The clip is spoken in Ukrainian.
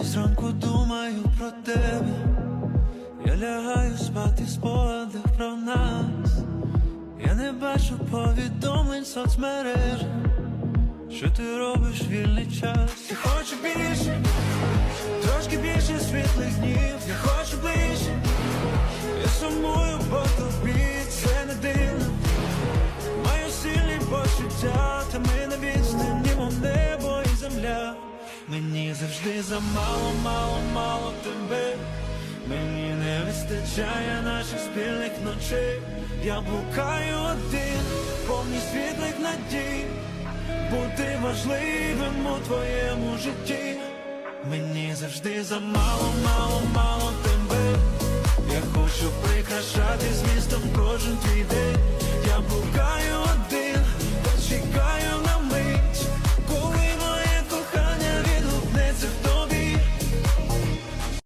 і зранку думаю про тебе. Я лягаю спати в спогадах про нас. Я не бачу повідомлень соцмереж. Що ти робиш вільний час? Я хочу більше, трошки більше світлих днів, я Мені завжди замало, мало, мало тебе. Мені не вистачає наших спільних ночей. Я блукаю один, повні світлих надій. Бути важливим у твоєму житті. Мені завжди замало, мало, мало тебе. Я хочу прикрашати змістом кожен твій день.